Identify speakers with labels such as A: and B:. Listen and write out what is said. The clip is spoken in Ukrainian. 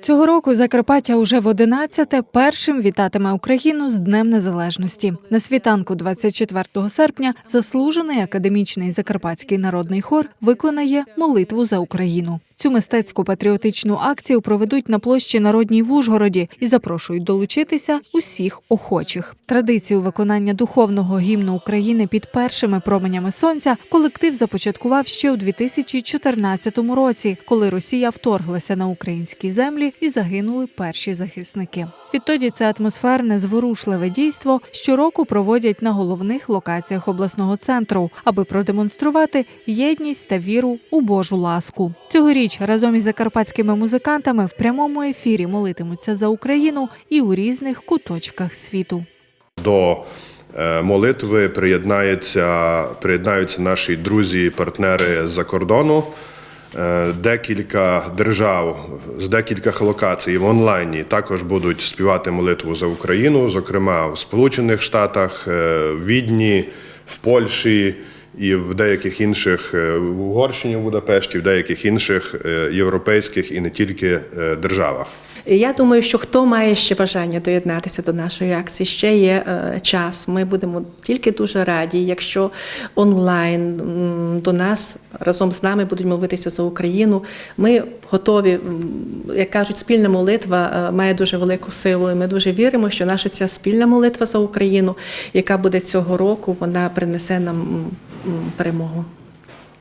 A: Цього року Закарпаття уже в 11-те першим вітатиме Україну з Днем Незалежності. На світанку 24 серпня заслужений академічний закарпатський народний хор виконає молитву за Україну. Цю мистецьку патріотичну акцію проведуть на площі Народній в Ужгороді і запрошують долучитися усіх охочих. Традицію виконання духовного гімну України під першими променями сонця колектив започаткував ще у 2014 році, коли Росія вторглася на українські землі і загинули перші захисники. Відтоді це атмосферне зворушливе дійство щороку проводять на головних локаціях обласного центру, аби продемонструвати єдність та віру у Божу ласку. Цьогоріч разом із закарпатськими музикантами в прямому ефірі молитимуться за Україну і у різних куточках світу.
B: До е, молитви приєднається, приєднаються наші друзі і партнери з-за кордону. Е, Декілька держав з декількох локацій в онлайні також будуть співати молитву за Україну, зокрема в Сполучених Штатах, е, в Відні, в Польщі і в деяких інших е, в Угорщині, в Будапешті, в деяких інших європейських і не тільки державах.
C: Я думаю, що хто має ще бажання доєднатися до нашої акції, ще є е, час. Ми будемо тільки дуже раді, якщо онлайн м, до нас разом з нами будуть молитися за Україну. Ми готові, як кажуть, спільна молитва е, має дуже велику силу. І ми дуже віримо, що наша ця спільна молитва за Україну, яка буде цього року, вона принесе нам перемогу.